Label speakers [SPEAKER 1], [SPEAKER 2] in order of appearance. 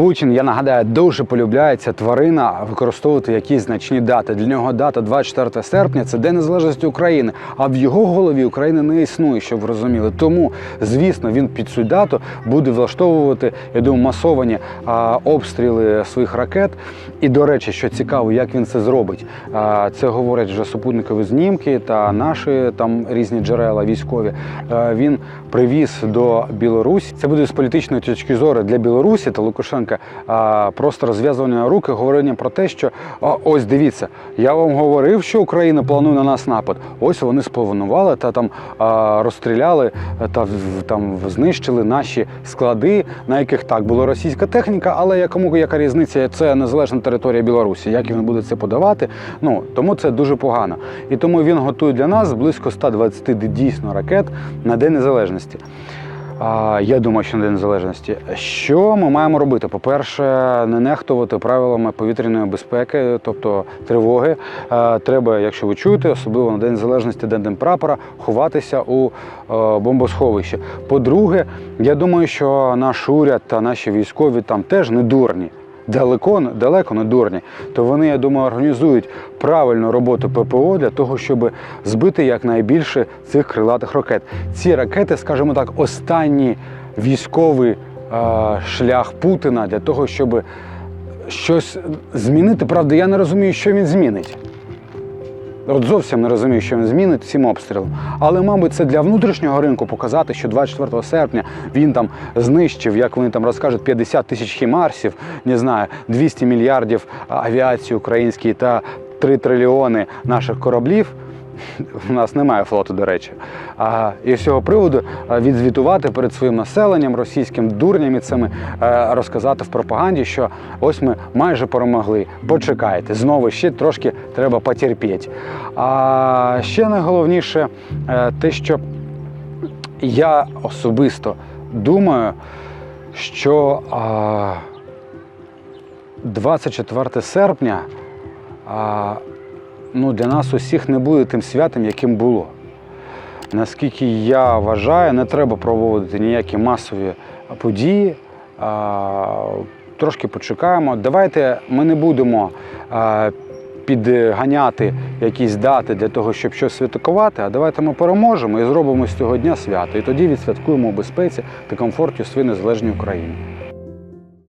[SPEAKER 1] Путін, я нагадаю, дуже полюбляє ця тварина використовувати якісь значні дати. Для нього дата 24 серпня це День Незалежності України. А в його голові України не існує, щоб ви розуміли. Тому, звісно, він під цю дату буде влаштовувати, я думаю, масовані а, обстріли своїх ракет. І, до речі, що цікаво, як він це зробить. А, це говорять вже супутникові знімки та наші там різні джерела військові. А, він привіз до Білорусі. Це буде з політичної точки зору для Білорусі та Лукашенка а, просто розв'язування руки, говорення про те, що ось дивіться, я вам говорив, що Україна планує на нас напад. Ось вони спланували та там розстріляли та там знищили наші склади, на яких так була російська техніка, але якому яка різниця? Це незалежна територія Білорусі. Як він буде це подавати? Ну тому це дуже погано. І тому він готує для нас близько 120 дійсно ракет на День Незалежності. Я думаю, що на День Незалежності. Що ми маємо робити? По-перше, не нехтувати правилами повітряної безпеки, тобто тривоги. Треба, якщо ви чуєте, особливо на День Незалежності, День День прапора, ховатися у е, бомбосховищі. По-друге, я думаю, що наш уряд та наші військові там теж не дурні. Далеко, далеко не дурні, то вони, я думаю, організують правильну роботу ППО для того, щоб збити якнайбільше цих крилатих ракет. Ці ракети, скажімо так, останній військовий е, шлях Путіна для того, щоб щось змінити. Правда, я не розумію, що він змінить. От зовсім не розумію, що він змінить цим обстрілом. Але, мабуть, це для внутрішнього ринку показати, що 24 серпня він там знищив, як вони там розкажуть, 50 тисяч хімарсів, не знаю, 200 мільярдів авіації української та 3 трильйони наших кораблів. У нас немає флоту, до речі. А, і з цього приводу відзвітувати перед своїм населенням, російським дурнями цими, е, розказати в пропаганді, що ось ми майже перемогли. Почекайте, знову ще трошки треба потерпіти. А ще найголовніше е, те, що я особисто думаю, що а, 24 серпня. Ну, для нас усіх не буде тим святом, яким було. Наскільки я вважаю, не треба проводити ніякі масові події. Трошки почекаємо. Давайте ми не будемо підганяти якісь дати для того, щоб щось святкувати, а давайте ми переможемо і зробимо з цього дня свято. І тоді відсвяткуємо у безпеці та комфорті у незалежній Україні.